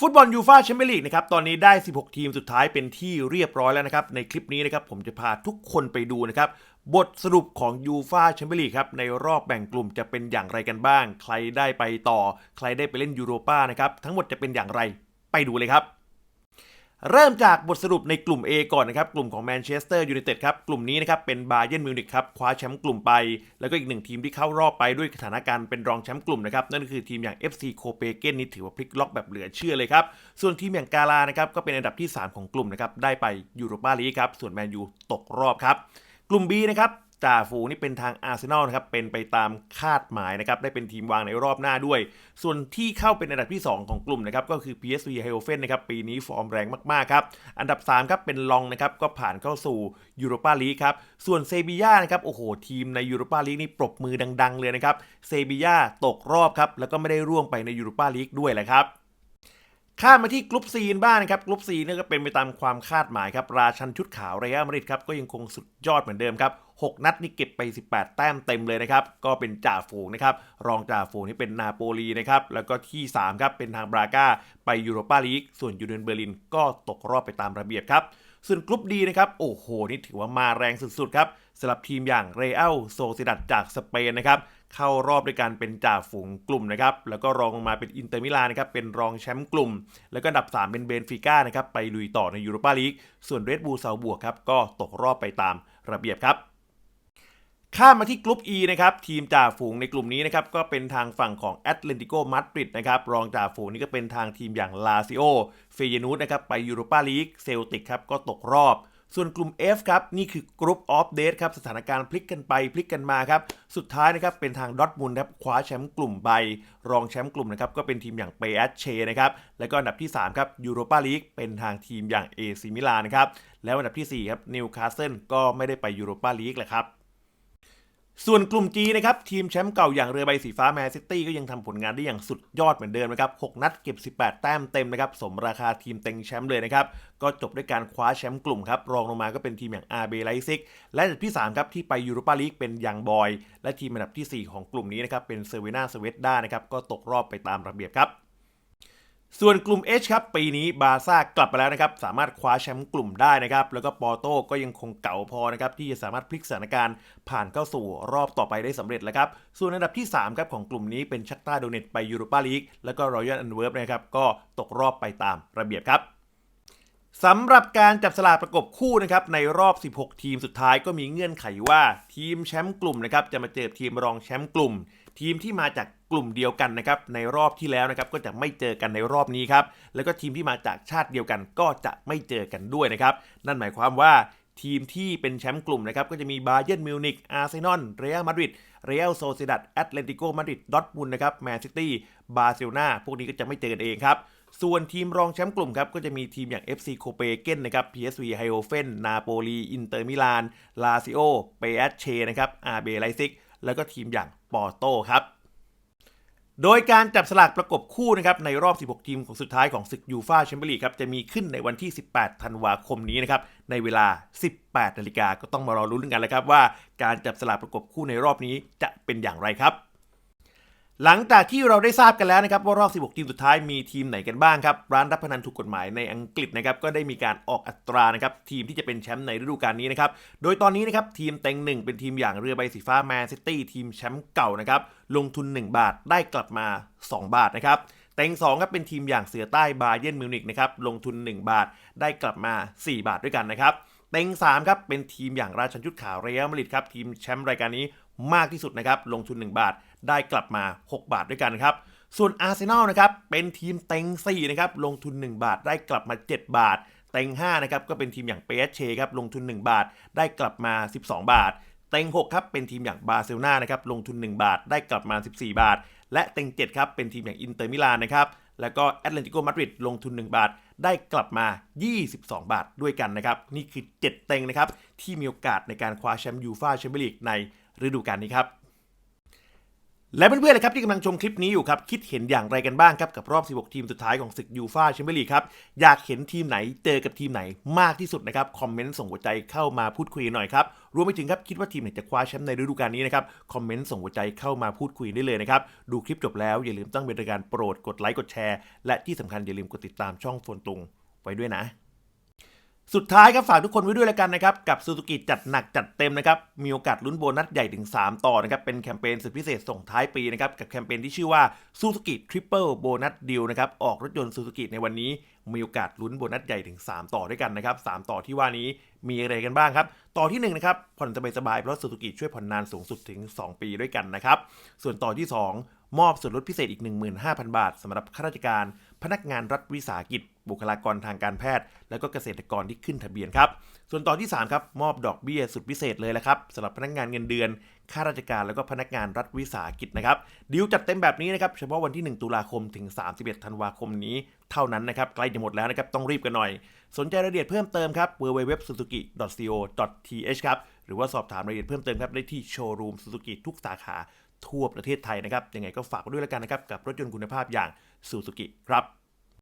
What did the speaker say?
ฟุตบอลยูฟาแชมเปี้ยนลีกนะครับตอนนี้ได้ 16 ทีมสุดท้ายเป็นที่เรียบร้อยแล้วนะครับในคลิปนี้นะครับผมจะพาทุกคนไปดูนะครับบทสรุปของยูฟาแชมเปี้ยนลีกครับในรอบแบ่งกลุ่มจะเป็นอย่างไรกันบ้าง ใครได้ไปต่อ ใครได้ไปเล่นยูโรป้านะครับทั้งหมดจะเป็นอย่างไรไปดูเลยครับ เริ่มจากบทสรุปในกลุ่ม A ก่อนนะครับ กลุ่มของแมนเชสเตอร์ยูไนเต็ดครับ กลุ่มนี้นะครับเป็นบาเยิร์นมิวนิกครับคว้าแชมป์กลุ่มไป แล้วก็อีกหนึ่งทีมที่เข้ารอบไปด้วยสถานการณ์เป็นรองแชมป์กลุ่มนะครับ นั่นคือทีมอย่าง FC โคเปเกนนี่ถือว่าพลิกล็อกแบบเหลือเชื่อเลยครับ ส่วนทีมอย่างกาลานะครับก็เป็นอันดับที่ 3 ของกลุ่มนะครับได้ไปยูโรปาลีกครับส่วนแมนยูตกรอบครับกลุ่ม B นะครับ จ่าฝูงนี่เป็นทางอาร์เซนอลนะครับเป็นไปตามคาดหมายนะครับได้เป็นทีมวางในรอบหน้าด้วย ส่วนที่เข้าเป็นอันดับที่ 2 ของกลุ่มนะครับก็คือ PSV e i n d h o v e n นะครับปีนี้ฟอร์มแรงมากๆครับอันดับ3ครับเป็นลองนะครับก็ผ่านเข้าสู่ยูโรปาลีกครับส่วนเซบีย่านะครับโอ้โหทีมในยูโรปาลีกนี่ปรบมือดัง ๆ เลยนะครับเซบีย่าตกรอบครับแล้วก็ไม่ได้ร่วมไปในยูโรปาลีกด้วยแหละครับข้ามมาที่กลุ่มซีนบ้างนะครับกลุ่มซีนี่ก็เป็นไปตามความคาดหมายครับ ราชันชุดขาวเรอัลมาดริดครับก็ยังคงสุดยอดเหมือนเดิมครับ 6 นัดนี่เก็บไป 18 แต้มเต็มเลยนะครับ ก็เป็นจ่าฝูงนะครับ รองจ่าฝูงนี่เป็นนาโปลีนะครับ แล้วก็ที่ 3 ครับ เป็นทางบราก้า ไปยูโรปาลีก ส่วนยูเนียนเบอร์ลินก็ตกรอบไปตามระเบียบครับ ส่วนกลุ่มดีนะครับ โอ้โห นี่ถือว่ามาแรงสุดๆครับสำหรับทีมอย่างเรอัลโซซิดัดจากสเปนนะครับเข้ารอบด้วยการเป็นจ่าฝูงกลุ่มนะครับแล้วก็รองลงมาเป็นอินเตอร์มิลานนะครับเป็นรองแชมป์กลุ่ม แล้วก็อันดับ 3 เป็นเบนฟิก้านะครับไปลุยต่อในยูโรปาลีกส่วนเรดบูลซาบวกครับก็ตกรอบไปตามระเบียบครับ ข้ามมาที่กลุ่ม E นะครับทีมจ่าฝูงในกลุ่มนี้นะครับก็เป็นทางฝั่งของแอตเลติโกมาดริดนะครับรองจ่าฝูงนี่ก็เป็นทางทีมอย่างลาซิโอเฟเยนูสนะครับไปยูโรปาลีกเซลติกครับก็ตกรอบ ส่วนกลุ่ม F ครับนี่คือกรุ๊ปออฟเดทครับสถานการณ์พลิกกันไปพลิกกันมาครับสุดท้ายนะครับเป็นทางดอทมุนครับคว้าแชมป์กลุ่มไปรองแชมป์กลุ่มนะครับก็เป็นทีมอย่างเปแอชเชนะครับแล้วก็อันดับที่3ครับยูโรปาลีกเป็นทางทีมอย่างเอซิมิลานนะครับแล้วอันดับที่4ครับนิวคาสเซิลก็ไม่ได้ไปยูโรปาลีกแหละครับ ส่วนกลุ่ม G นะครับทีมแชมป์เก่าอย่างเรือใบสีฟ้าแมนซิตี้ก็ยังทำผลงานได้อย่างสุดยอดเหมือนเดิมนะครับ 6 นัดเก็บ 18 แต้มเต็มนะครับ สมราคาทีมเต็งแชมป์เลยนะครับ ก็จบด้วยการคว้าแชมป์กลุ่มครับ รองลงมาก็เป็นทีมอย่าง RB Leipzig และอันดับที่ 3 ครับ ที่ไปยูโรปาลีกเป็นยังบอย และทีมอันดับทีสี่4 ของกลุ่มนี้นะครับเป็นเซเวนาสเวตด้านะครับก็ตกรอบไปตามระเบียบครับ ส่วนกลุ่ม H ครับปีนี้บาซ่ากลับมาแล้วนะครับสามารถคว้าแชมป์กลุ่มได้นะครับแล้วก็ปอร์โต้ก็ยังคงเก่าพอนะครับที่จะสามารถพลิกสถานการณ์ผ่านเข้าสู่รอบต่อไปได้สำเร็จแล้วครับส่วนอันดับที่3ครับของกลุ่มนี้เป็นชักตาโดเนตไปยูโรปาลีกแล้วก็รอยัลอันเวิร์บนะครับก็ตกรอบไปตามระเบียบครับสำหรับการจับสลากประกบคู่นะครับในรอบ 16 ทีมสุดท้ายก็มีเงื่อนไขว่าทีมแชมป์กลุ่มนะครับจะมาเจอทีมรองแชมป์กลุ่ม ทีมที่มาจากกลุ่มเดียวกันนะครับในรอบที่แล้วนะครับก็จะไม่เจอกันในรอบนี้ครับแล้วก็ทีมที่มาจากชาติเดียวกันก็จะไม่เจอกันด้วยนะครับนั่นหมายความว่าทีมที่เป็นแชมป์กลุ่มนะครับก็จะมีบาเยิร์นมิวนิกอาร์เซนอลเรอัลมาดริดเรอัลโซเซดัดแอตเลติโกมาดริดดอทมุนนะครับแมนซิตี้บาร์เซโลนาพวกนี้ก็จะไม่เจอกันเองครับส่วนทีมรองแชมป์กลุ่มครับก็จะมีทีมอย่าง FC โคเปเกนนะครับ PSV ไฮโอเฟนนาโปลีอินเตอร์มิลานลาซิโอเปแอชเชนะครับอาเบไลซิก แล้วก็ทีมอย่างปอร์โตครับ โดยการจับสลากประกบคู่นะครับในรอบ 16 ทีมของสุดท้ายของศึกยูฟาแชมเปี้ยนลีกครับจะมีขึ้นในวันที่ 18 ธันวาคมนี้นะครับในเวลา 18 นาฬิกาก็ต้องมารอรุ้นกันแล้วครับว่า การจับสลากประกบคู่ในรอบนี้จะเป็นอย่างไรครับ หลังจากที่เราได้ทราบกันแล้วนะครับว่ารอบ 16 ทีมสุดท้ายมีทีมไหนกันบ้างครับ ร้านรับพนันถูกกฎหมายในอังกฤษนะครับก็ได้มีการออกอัตรานะครับทีมที่จะเป็นแชมป์ในฤดูกาลนี้นะครับ โดยตอนนี้นะครับทีมเต็งหนึ่งเป็นทีมอย่างเรือใบสีฟ้าแมนซิตี้ทีมแชมป์เก่านะครับลงทุน 1 บาทได้กลับมา 2 บาทนะครับเต็ง2ครับเป็นทีมอย่างเสือใต้บาเยิร์นมิวนิกนะครับลงทุน 1 บาทได้กลับมา 4 บาทด้วยกันนะครับ เต็ง3ครับเป็นทีมอย่างราชันชุดขาวเรอัลมาดริดครับทีมแชมป์รายการนี้มากที่สุดนะครับลงทุน 1 บาทได้กลับมา 6 บาทด้วยกันครับส่วนอาร์เซนอลนะครับเป็นทีมเต็ง4นะครับลงทุน 1 บาทได้กลับมา 7 บาท เต็ง5นะครับก็เป็นทีมอย่างเปเชครับลงทุน 1 บาทได้กลับมา 12 บาท เต็ง6ครับเป็นทีมอย่างบาร์เซโลนานะครับลงทุน 1 บาทได้กลับมา 14 บาท และเต็ง7ครับเป็นทีมอย่างอินเตอร์มิลานนะครับ แล้วก็แอตเลติโกมาดริดลงทุน 1 บาท ได้กลับมา 22 บาทด้วยกันนะครับ นี่คือ 7 เต็งนะครับ ที่มีโอกาสในการคว้าแชมป์ยูฟ่าแชมเปี้ยนลีกในฤดูกาลนี้ครับ และเพื่อนๆเลยครับที่กำลังชมคลิปนี้อยู่ครับ คิดเห็นอย่างไรกันบ้างครับ กับรอบ 16 ทีมสุดท้ายของศึกยูฟาแชมเปี้ยนลีกครับ อยากเห็นทีมไหนเจอกับทีมไหนมากที่สุดนะครับ คอมเมนต์ส่งหัวใจเข้ามาพูดคุยหน่อยครับ รวมไปถึงครับ คิดว่าทีมไหนจะคว้าแชมป์ในฤดูกาลนี้นะครับ คอมเมนต์ส่งหัวใจเข้ามาพูดคุยได้เลยนะครับ ดูคลิปจบแล้วอย่าลืมตั้งเป็นรายการโปรดกดไลค์กดแชร์และที่สำคัญอย่าลืมกดติดตามช่องโฟนตุงไว้ด้วยนะ สุดท้ายครับฝากทุกคนไว้ด้วยแล้วกันนะครับ กับซูซูกิจัดหนักจัดเต็มนะครับ มีโอกาสลุ้นโบนัสใหญ่ถึง 3 ต่อนะครับ เป็นแคมเปญสุดพิเศษส่งท้ายปีนะครับ กับแคมเปญที่ชื่อว่าซูซูกิทริปเปิลโบนัสดีลนะครับ ออกรถยนต์ซูซูกิในวันนี้ มีโอกาสลุ้นโบนัสใหญ่ถึง 3 ต่อด้วยกันนะครับ 3 ต่อที่ว่านี้มีอะไรกันบ้างครับ ต่อที่1นะครับผ่อนสบายๆเพราะซูซูกิช่วยผ่อนนานสูงสุดถึง 2 ปีด้วยกันนะครับส่วนต่อที่ 2 มอบส่วนลดพิเศษอีก 15,000 บาทสำหรับข้าราชการ พนักงานรัฐวิสาหกิจ บุคลากรทางการแพทย์ และก็เกษตรกรที่ขึ้นทะเบียนครับ ส่วนต่อที่ 3 ครับ มอบดอกเบี้ยสุดพิเศษเลยละครับสำหรับพนักงานเงินเดือน ข้าราชการแล้วก็พนักงานรัฐวิสาหกิจนะครับดีลจัดเต็มแบบนี้นะครับเฉพาะวันที่ 1 ตุลาคมถึง 31 ธันวาคมนี้เท่านั้นนะครับใกล้จะหมดแล้วนะครับต้องรีบกันหน่อย สนใจรายละเอียดเพิ่มเติมครับ www.suzuki.co.th ครับหรือว่าสอบถามรายละเอียดเพิ่มเติมครับได้ที่โชว์รูมซูซูกิทุกสาขา ทั่วประเทศไทยนะครับยังไงก็ฝากด้วยแล้วกันนะครับกับรถยนต์คุณภาพอย่างซูซูกิครับ